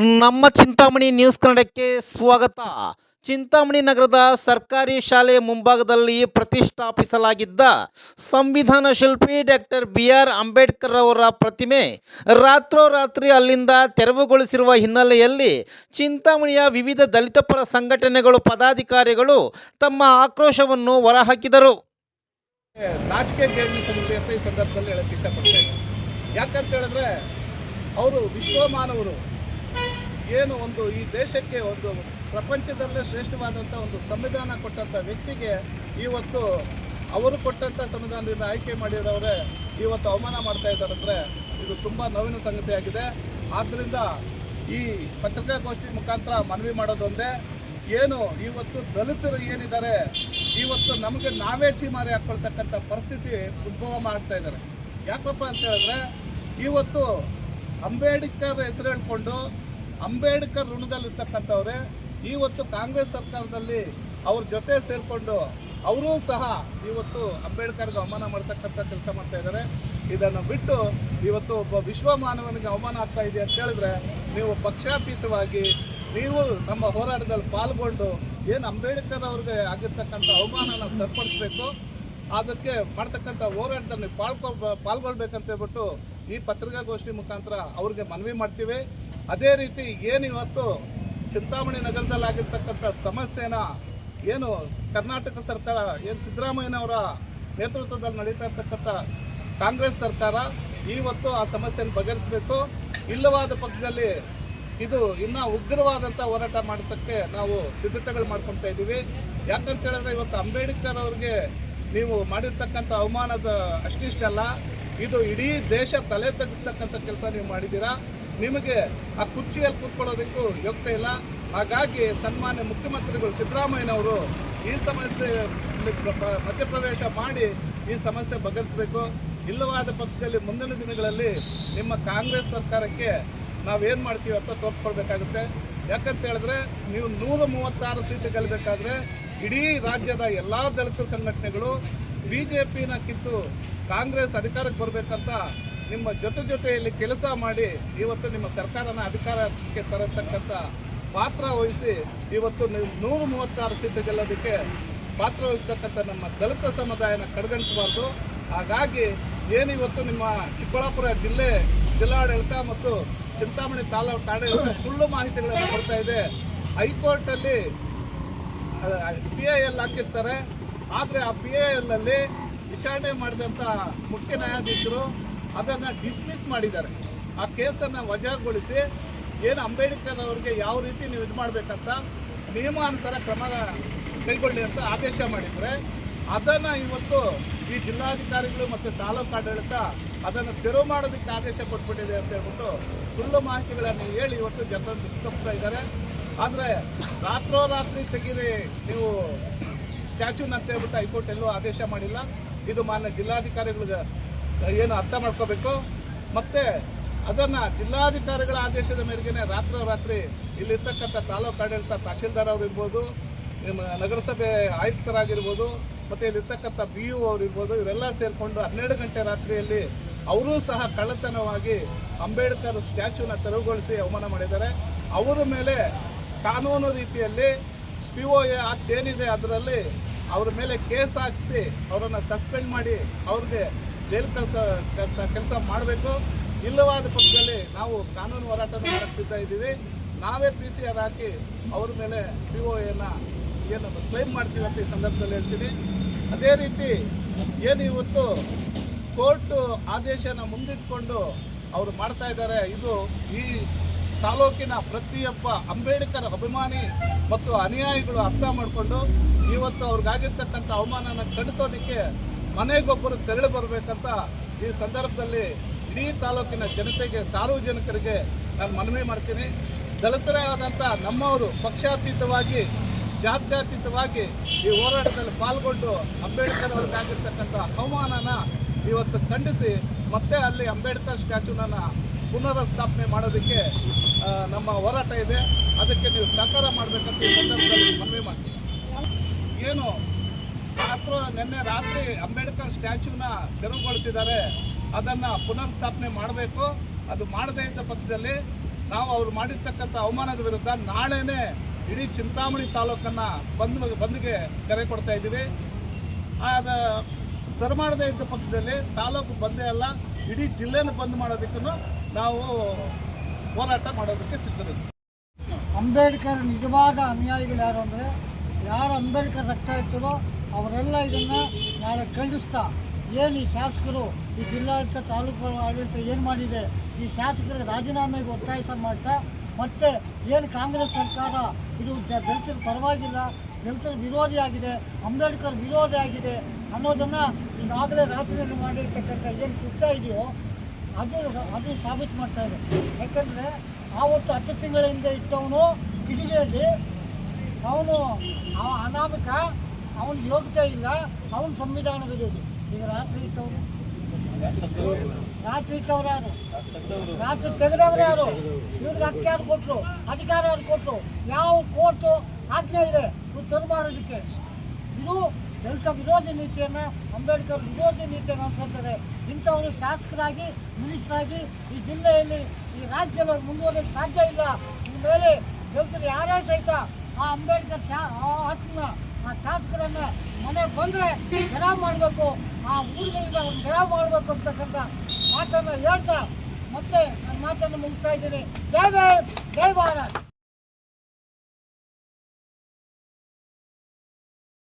ನಮ್ಮ ಚಿಂತಾಮಣಿ ನ್ಯೂಸ್ ಕನ್ನಡಕ್ಕೆ ಸ್ವಾಗತ. ಚಿಂತಾಮಣಿ ನಗರದ ಸರ್ಕಾರಿ ಶಾಲೆ ಮುಂಭಾಗದಲ್ಲಿ ಪ್ರತಿಷ್ಠಾಪಿಸಲಾಗಿದ್ದ ಸಂವಿಧಾನ ಶಿಲ್ಪಿ ಡಾಕ್ಟರ್ ಬಿ ಆರ್ ಅಂಬೇಡ್ಕರ್ ಅವರ ಪ್ರತಿಮೆ ರಾತ್ರೋರಾತ್ರಿ ಅಲ್ಲಿಂದ ತೆರವುಗೊಳಿಸಿರುವ ಹಿನ್ನೆಲೆಯಲ್ಲಿ ಚಿಂತಾಮಣಿಯ ವಿವಿಧ ದಲಿತ ಪರ ಸಂಘಟನೆಗಳು ಪದಾಧಿಕಾರಿಗಳು ತಮ್ಮ ಆಕ್ರೋಶವನ್ನು ಹೊರಹಾಕಿದರು. ಯಾಕಂತ ಹೇಳಿದ್ರೆ, ಅವರು ವಿಶ್ವಮಾನವರು. ಏನು ಒಂದು ಈ ದೇಶಕ್ಕೆ ಒಂದು ಪ್ರಪಂಚದಲ್ಲೇ ಶ್ರೇಷ್ಠವಾದಂಥ ಒಂದು ಸಂವಿಧಾನ ಕೊಟ್ಟಂಥ ವ್ಯಕ್ತಿಗೆ ಇವತ್ತು ಅವರು ಕೊಟ್ಟಂಥ ಸಂವಿಧಾನದಿಂದ ಆಯ್ಕೆ ಮಾಡಿದವರೇ ಇವತ್ತು ಅವಮಾನ ಮಾಡ್ತಾ ಇದ್ದಾರೆ ಅಂದರೆ ಇದು ತುಂಬ ನೋವಿನ ಸಂಗತಿಯಾಗಿದೆ ಆದ್ದರಿಂದ ಈ ಪತ್ರಿಕಾಗೋಷ್ಠಿ ಮುಖಾಂತರ ಮನವಿ ಮಾಡೋದೊಂದೇ ಏನು ಇವತ್ತು ದಲಿತರು ಏನಿದ್ದಾರೆ, ಇವತ್ತು ನಮಗೆ ನಾವೇ ಚೀಮಾರಿ ಹಾಕ್ಕೊಳ್ತಕ್ಕಂಥ ಪರಿಸ್ಥಿತಿ ಉದ್ಭವ ಮಾಡ್ತಾ ಇದ್ದಾರೆ. ಯಾಕಪ್ಪ ಅಂತ ಹೇಳಿದ್ರೆ, ಇವತ್ತು ಅಂಬೇಡ್ಕರ್ ಹೆಸರು ಹೇಳ್ಕೊಂಡು ಅಂಬೇಡ್ಕರ್ ಋಣದಲ್ಲಿರ್ತಕ್ಕಂಥವ್ರೆ ಇವತ್ತು ಕಾಂಗ್ರೆಸ್ ಸರ್ಕಾರದಲ್ಲಿ ಅವ್ರ ಜೊತೆ ಸೇರಿಕೊಂಡು ಅವರೂ ಸಹ ಇವತ್ತು ಅಂಬೇಡ್ಕರ್ಗೆ ಅವಮಾನ ಮಾಡ್ತಕ್ಕಂಥ ಕೆಲಸ ಮಾಡ್ತಾ ಇದ್ದಾರೆ ಇದನ್ನು ಬಿಟ್ಟು ಇವತ್ತು ಒಬ್ಬ ವಿಶ್ವ ಮಾನವನಿಗೆ ಅವಮಾನ ಆಗ್ತಾ ಇದೆ ಅಂತ ಹೇಳಿದ್ರೆ, ನೀವು ಪಕ್ಷಾತೀತವಾಗಿ ನೀವು ನಮ್ಮ ಹೋರಾಟದಲ್ಲಿ ಪಾಲ್ಗೊಂಡು ಏನು ಅಂಬೇಡ್ಕರ್ ಅವ್ರಿಗೆ ಆಗಿರ್ತಕ್ಕಂಥ ಅವಮಾನನ ಸರಿಪಡಿಸ್ಬೇಕು, ಅದಕ್ಕೆ ಮಾಡ್ತಕ್ಕಂಥ ಹೋರಾಟದಲ್ಲಿ ಪಾಲ್ಕೊ, ಪಾಲ್ಗೊಳ್ಬೇಕಂತ ಹೇಳ್ಬಿಟ್ಟು ಈ ಪತ್ರಿಕಾಗೋಷ್ಠಿ ಮುಖಾಂತರ ಅವ್ರಿಗೆ ಮನವಿ ಮಾಡ್ತೀವಿ. ಅದೇ ರೀತಿ ಏನು ಇವತ್ತು ಚಿಂತಾಮಣಿ ನಗರದಲ್ಲಿ ಆಗಿರ್ತಕ್ಕಂಥ ಸಮಸ್ಯೆನ ಏನು ಕರ್ನಾಟಕ ಸರ್ಕಾರ, ಏನು ಸಿದ್ದರಾಮಯ್ಯನವರ ನೇತೃತ್ವದಲ್ಲಿ ನಡೀತಾ ಇರ್ತಕ್ಕಂಥ ಕಾಂಗ್ರೆಸ್ ಸರ್ಕಾರ ಇವತ್ತು ಆ ಸಮಸ್ಯೆಯನ್ನು ಬಗೆಹರಿಸಬೇಕು. ಇಲ್ಲವಾದ ಪಕ್ಷದಲ್ಲಿ ಇದು ಇನ್ನೂ ಉಗ್ರವಾದಂಥ ಹೋರಾಟ ಮಾಡತಕ್ಕೆ ನಾವು ಸಿದ್ಧತೆಗಳು ಮಾಡ್ಕೊತಾ ಇದ್ದೀವಿ. ಯಾಕಂತ ಹೇಳಿದ್ರೆ ಇವತ್ತು ಅಂಬೇಡ್ಕರ್ ಅವ್ರಿಗೆ ನೀವು ಮಾಡಿರ್ತಕ್ಕಂಥ ಅವಮಾನದ ಅಷ್ಟಿಷ್ಟಲ್ಲ. ಇದು ಇಡೀ ದೇಶ ತಲೆ ತಗ್ಗಿಸ್ತಕ್ಕಂಥ ಕೆಲಸ ನೀವು ಮಾಡಿದ್ದೀರಾ? ನಿಮಗೆ ಆ ಕುರ್ಚಿಯಲ್ಲಿ ಕೂತ್ಕೊಳ್ಳೋದಕ್ಕೂ ಯೋಗ್ಯ ಇಲ್ಲ. ಹಾಗಾಗಿ ಸನ್ಮಾನ್ಯ ಮುಖ್ಯಮಂತ್ರಿಗಳು ಸಿದ್ದರಾಮಯ್ಯನವರು ಈ ಸಮಸ್ಯೆ ಮಧ್ಯಪ್ರವೇಶ ಮಾಡಿ ಈ ಸಮಸ್ಯೆ ಬಗೆಹರಿಸಬೇಕು. ಇಲ್ಲವಾದ ಪಕ್ಷದಲ್ಲಿ ಮುಂದಿನ ದಿನಗಳಲ್ಲಿ ನಿಮ್ಮ ಕಾಂಗ್ರೆಸ್ ಸರ್ಕಾರಕ್ಕೆ ನಾವೇನು ಮಾಡ್ತೀವಿ ಅಂತ ತೋರಿಸ್ಕೊಳ್ಬೇಕಾಗುತ್ತೆ. ಯಾಕಂತ ಹೇಳಿದ್ರೆ ನೀವು ನೂರ ಮೂವತ್ತಾರು ಸೀಟು ಗೆಲ್ಲಬೇಕಾದ್ರೆ ಇಡೀ ರಾಜ್ಯದ ಎಲ್ಲ ದಲಿತ ಸಂಘಟನೆಗಳು ಬಿ ಜೆ ಪಿನ ಕಿತ್ತು ಕಾಂಗ್ರೆಸ್ ಅಧಿಕಾರಕ್ಕೆ ಬರಬೇಕಂತ ನಿಮ್ಮ ಜೊತೆ ಜೊತೆಯಲ್ಲಿ ಕೆಲಸ ಮಾಡಿ ಇವತ್ತು ನಿಮ್ಮ ಸರ್ಕಾರನ ಅಧಿಕಾರಕ್ಕೆ ತರತಕ್ಕಂಥ ಪಾತ್ರ ವಹಿಸಿ ಇವತ್ತು ನೂರು ಮೂವತ್ತಾರು ಸೀಟು ಗೆಲ್ಲೋದಕ್ಕೆ ಪಾತ್ರ ವಹಿಸ್ತಕ್ಕಂಥ ನಮ್ಮ ದಲಿತ ಸಮುದಾಯನ ಕಡೆಗಣಿಸಬಾರ್ದು. ಹಾಗಾಗಿ ಏನು ಇವತ್ತು ನಿಮ್ಮ ಚಿಕ್ಕಬಳ್ಳಾಪುರ ಜಿಲ್ಲೆ ಜಿಲ್ಲಾಡಳಿತ ಮತ್ತು ಚಿಂತಾಮಣಿ ತಾಲೂಕು ಆಡಳಿತ ಸುಳ್ಳು ಮಾಹಿತಿಗಳನ್ನು ಕೊಡ್ತಾ ಇದೆ. ಹೈಕೋರ್ಟಲ್ಲಿ ಪಿ ಐ ಎಲ್ ಹಾಕಿರ್ತಾರೆ. ಆದರೆ ಆ ಪಿ ಐ ಎಲ್ ವಿಚಾರಣೆ ಮಾಡಿದಂಥ ಮುಖ್ಯ ನ್ಯಾಯಾಧೀಶರು ಅದನ್ನು ಡಿಸ್ಮಿಸ್ ಮಾಡಿದ್ದಾರೆ. ಆ ಕೇಸನ್ನು ವಜಾಗೊಳಿಸಿ ಏನು ಅಂಬೇಡ್ಕರ್ ಅವರಿಗೆ ಯಾವ ರೀತಿ ನೀವು ಇದು ಮಾಡಬೇಕಂತ ನಿಯಮಾನುಸಾರ ಕ್ರಮ ಕೈಗೊಳ್ಳಿ ಅಂತ ಆದೇಶ ಮಾಡಿದರೆ ಅದನ್ನು ಇವತ್ತು ಈ ಜಿಲ್ಲಾಧಿಕಾರಿಗಳು ಮತ್ತು ತಾಲೂಕು ಆಡಳಿತ ಅದನ್ನು ತೆರವು ಮಾಡೋದಕ್ಕೆ ಆದೇಶ ಕೊಟ್ಬಿಟ್ಟಿದೆ ಅಂತ ಹೇಳ್ಬಿಟ್ಟು ಸುಳ್ಳು ಮಾಹಿತಿಗಳನ್ನು ಹೇಳಿ ಇವತ್ತು ಜನರನ್ನು ದುಃಖಿಸ್ತಾ ಇದ್ದಾರೆ. ಆದರೆ ರಾತ್ರೋರಾತ್ರಿ ತೆಗೀರಿ ನೀವು ಸ್ಟ್ಯಾಚ್ಯೂನ ಅಂತ ಹೇಳ್ಬಿಟ್ಟು ಹೈಕೋರ್ಟ್ ಎಲ್ಲೂ ಆದೇಶ ಮಾಡಿಲ್ಲ. ಇದು ಮಾನ್ಯ ಜಿಲ್ಲಾಧಿಕಾರಿಗಳಿಗೆ ಏನು ಅರ್ಥ ಮಾಡ್ಕೋಬೇಕು? ಮತ್ತು ಅದನ್ನು ಜಿಲ್ಲಾಧಿಕಾರಿಗಳ ಆದೇಶದ ಮೇರೆಗೆ ರಾತ್ರೋರಾತ್ರಿ ಇಲ್ಲಿರ್ತಕ್ಕಂಥ ತಾಲೂಕು ಆಡಳಿತ ತಹಶೀಲ್ದಾರ್ ಅವರಿರ್ಬೋದು ನಗರಸಭೆ ಆಯುಕ್ತರಾಗಿರ್ಬೋದು, ಮತ್ತು ಇಲ್ಲಿರ್ತಕ್ಕಂಥ ಬಿ ಯು ಅವರಿರ್ಬೋದು, ಇವರೆಲ್ಲ ಸೇರಿಕೊಂಡು ಹನ್ನೆರಡು ಗಂಟೆ ರಾತ್ರಿಯಲ್ಲಿ ಅವರೂ ಸಹ ಕಳ್ಳತನವಾಗಿ ಅಂಬೇಡ್ಕರ್ ಸ್ಟ್ಯಾಚ್ಯೂನ ತೆರವುಗೊಳಿಸಿ ಅವಮಾನ ಮಾಡಿದ್ದಾರೆ. ಅವರ ಮೇಲೆ ಕಾನೂನು ರೀತಿಯಲ್ಲಿ ಪಿ ಒ ಎ ಏನಿದೆ ಅದರಲ್ಲಿ, ಅವ್ರ ಮೇಲೆ ಕೇಸ್ ಹಾಕಿಸಿ ಅವರನ್ನು ಸಸ್ಪೆಂಡ್ ಮಾಡಿ ಅವ್ರಿಗೆ ಜೈಲು ಕೆಲಸ ಕೆಲಸ ಮಾಡಬೇಕು. ಇಲ್ಲವಾದ ಪಕ್ಷದಲ್ಲಿ ನಾವು ಕಾನೂನು ಹೋರಾಟ ಮಾಡಕ್ಕೆ ಸಿದ್ಧ ಇದ್ದೀವಿ. ನಾವೇ ಪಿ ಸಿ ಆರ್ ಹಾಕಿ ಅವ್ರ ಮೇಲೆ ಪಿ ಒ ಎನ್ನ ಏನು ಕ್ಲೈಮ್ ಮಾಡ್ತೀವಿ ಅಂತ ಈ ಸಂದರ್ಭದಲ್ಲಿ ಹೇಳ್ತೀನಿ. ಅದೇ ರೀತಿ ಏನು ಇವತ್ತು ಕೋರ್ಟ್ ಆದೇಶನ ಮುಂದಿಟ್ಕೊಂಡು ಅವರು ಮಾಡ್ತಾ ಇದ್ದಾರೆ, ಇದು ಈ ತಾಲೂಕಿನ ಪ್ರತಿಯೊಬ್ಬ ಅಂಬೇಡ್ಕರ್ ಅಭಿಮಾನಿ ಮತ್ತು ಅನುಯಾಯಿಗಳು ಅರ್ಥ ಮಾಡಿಕೊಂಡು ಇವತ್ತು ಅವ್ರಿಗಾಗಿರ್ತಕ್ಕಂಥ ಅವಮಾನನ ಖಂಡಿಸೋದಕ್ಕೆ ಮನೆಗೊಬ್ಬರು ತೆರಳಿ ಬರಬೇಕಂತ ಈ ಸಂದರ್ಭದಲ್ಲಿ ಇಡೀ ತಾಲೂಕಿನ ಜನತೆಗೆ, ಸಾರ್ವಜನಿಕರಿಗೆ ನಾನು ಮನವಿ ಮಾಡ್ತೀನಿ. ದಲಿತರೇ ಆದಂಥ ನಮ್ಮವರು ಪಕ್ಷಾತೀತವಾಗಿ, ಜಾತ್ಯಾತೀತವಾಗಿ ಈ ಹೋರಾಟದಲ್ಲಿ ಪಾಲ್ಗೊಂಡು ಅಂಬೇಡ್ಕರ್ ಅವ್ರಿಗಾಗಿರ್ತಕ್ಕಂಥ ಅವಮಾನನ ಇವತ್ತು ಖಂಡಿಸಿ ಮತ್ತೆ ಅಲ್ಲಿ ಅಂಬೇಡ್ಕರ್ ಸ್ಟ್ಯಾಚ್ಯೂನ ಪುನರ್ ಸ್ಥಾಪನೆ ಮಾಡೋದಕ್ಕೆ ನಮ್ಮ ಹೋರಾಟ ಇದೆ. ಅದಕ್ಕೆ ನೀವು ಸಹಕಾರ ಮಾಡಬೇಕಂತ ಈ ಸಂದರ್ಭದಲ್ಲಿ ಮನವಿ ಮಾಡ್ತೀನಿ. ಏನು ರಾತ್ರಿ ನಿನ್ನೆ ರಾತ್ರಿ ಅಂಬೇಡ್ಕರ್ ಸ್ಟ್ಯಾಚ್ಯೂನ ತೆರವುಗೊಳಿಸಿದ್ದಾರೆ. ಅದನ್ನು ಪುನರ್ಸ್ಥಾಪನೆ ಮಾಡಬೇಕು. ಅದು ಮಾಡದೇ ಇದ್ದ ಪಕ್ಷದಲ್ಲಿ ನಾವು ಅವರು ಮಾಡಿರ್ತಕ್ಕಂಥ ಅವಮಾನದ ವಿರುದ್ಧ ನಾಳೆನೇ ಇಡೀ ಚಿಂತಾಮಣಿ ತಾಲೂಕನ್ನು ಬಂದ್ ಬಂದ್ಗೆ ಕರೆ ಕೊಡ್ತಾ ಇದ್ದೀವಿ. ಆದ ಸರ್ ಮಾಡದೇ ಇದ್ದ ಪಕ್ಷದಲ್ಲಿ ತಾಲೂಕು ಬಂದೇ ಅಲ್ಲ, ಇಡೀ ಜಿಲ್ಲೆನ ಬಂದ್ ಮಾಡೋದಕ್ಕೂ ನಾವು ಹೋರಾಟ ಮಾಡೋದಕ್ಕೆ ಸಿದ್ಧರಿದ್ದೀವಿ. ಅಂಬೇಡ್ಕರ್ ನಿಜವಾದ ಅನುಯಾಯಿಗಳು ಯಾರು ಅಂದರೆ, ಯಾರು ಅಂಬೇಡ್ಕರ್ ರಕ್ತ ಇರ್ತದೋ ಅವರೆಲ್ಲ ಇದನ್ನು ನಾಳೆ ಖಂಡಿಸ್ತಾ. ಏನು ಈ ಶಾಸಕರು, ಈ ಜಿಲ್ಲಾಡಳಿತ ತಾಲೂಕು ಆಡಳಿತ ಏನು ಮಾಡಿದೆ? ಈ ಶಾಸಕರಿಗೆ ರಾಜೀನಾಮೆಗೆ ಒತ್ತಾಯಿಸ ಮಾಡ್ತಾ, ಮತ್ತೆ ಏನು ಕಾಂಗ್ರೆಸ್ ಸರ್ಕಾರ ಇದು ದಲಿತರ ಪರವಾಗಿಲ್ಲ, ದಲಿತರ ವಿರೋಧಿಯಾಗಿದೆ ಅಂಬೇಡ್ಕರ್ ವಿರೋಧಿ ಆಗಿದೆ ಅನ್ನೋದನ್ನು ಈಗಾಗಲೇ ರಾಜ್ಯದಲ್ಲಿ ಮಾಡಿರ್ತಕ್ಕಂಥ ಏನು ಕೃತ್ಯ ಇದೆಯೋ, ಅದು ಅದು ಸಾಬೀತು ಮಾಡ್ತಾ ಇದೆ. ಯಾಕಂದರೆ ಆವತ್ತು ಹತ್ತು ತಿಂಗಳ ಹಿಂದೆ ಇದ್ದವನು ಕಿಡಿಗೆಯಲ್ಲಿ ಅವನು ಆ ಅನಾಮಿಕ ಅವನ ಯೋಗ್ಯತೆ ಇಲ್ಲ ಅವನ ಸಂವಿಧಾನ ವಿರೋಧಿ ಈಗ ರಾತ್ರಿ ಇಟ್ಟವರು ರಾತ್ರಿ ಇಟ್ಟವ್ರು ಯಾರು? ರಾತ್ರಿ ತೆಗೆದವ್ರು ಯಾರು? ಇವ್ರಿಗೆ ಹಕ್ಕಿ ಯಾರು ಕೊಟ್ಟರು ಅಧಿಕಾರ ಯಾರು ಕೊಟ್ಟರು ಯಾವ ಕೋರ್ಟು ಆಜ್ಞೆ ಇದೆ? ಇವ್ರು ಮಾಡೋದಕ್ಕೆ ಇದು ದಲಿತ ವಿರೋಧಿ ನೀತಿಯನ್ನು, ಅಂಬೇಡ್ಕರ್ ವಿರೋಧಿ ನೀತಿಯನ್ನು ಅನುಸರಿಸ್ತಾರೆ ಇಂಥವರು ಶಾಸಕರಾಗಿ ಮಿನಿಸ್ಟರಾಗಿ ಈ ಜಿಲ್ಲೆಯಲ್ಲಿ, ಈ ರಾಜ್ಯದವರು ಮುಂದುವರಿಯಕ್ಕೆ ಸಾಧ್ಯ ಇಲ್ಲ. ಈ ಮೇಲೆ ದಲಿತರು ಯಾರೇ ಸಹಿತ ಆ ಅಂಬೇಡ್ಕರ್ ಶಾ ಆ ಆತ್ಮನ ಆ ಶಾಸಕರನ್ನ ಮನೆಗೆ ಬಂದರೆ ಗೆರಾವ್ ಮಾಡಬೇಕು, ಆ ಊರುಗಳಿಂದ ಒಂದು ಗೆರಾವ್ ಮಾಡಬೇಕು ಅಂತಕ್ಕಂಥ ಮಾತನ್ನು ಹೇಳ್ತಾ ಮತ್ತೆ ನನ್ನ ಮಾತನ್ನು ಮುಗಿಸ್ತಾ ಇದ್ದೀನಿ. ಜೈ ಜೈ ಭಾರತ್!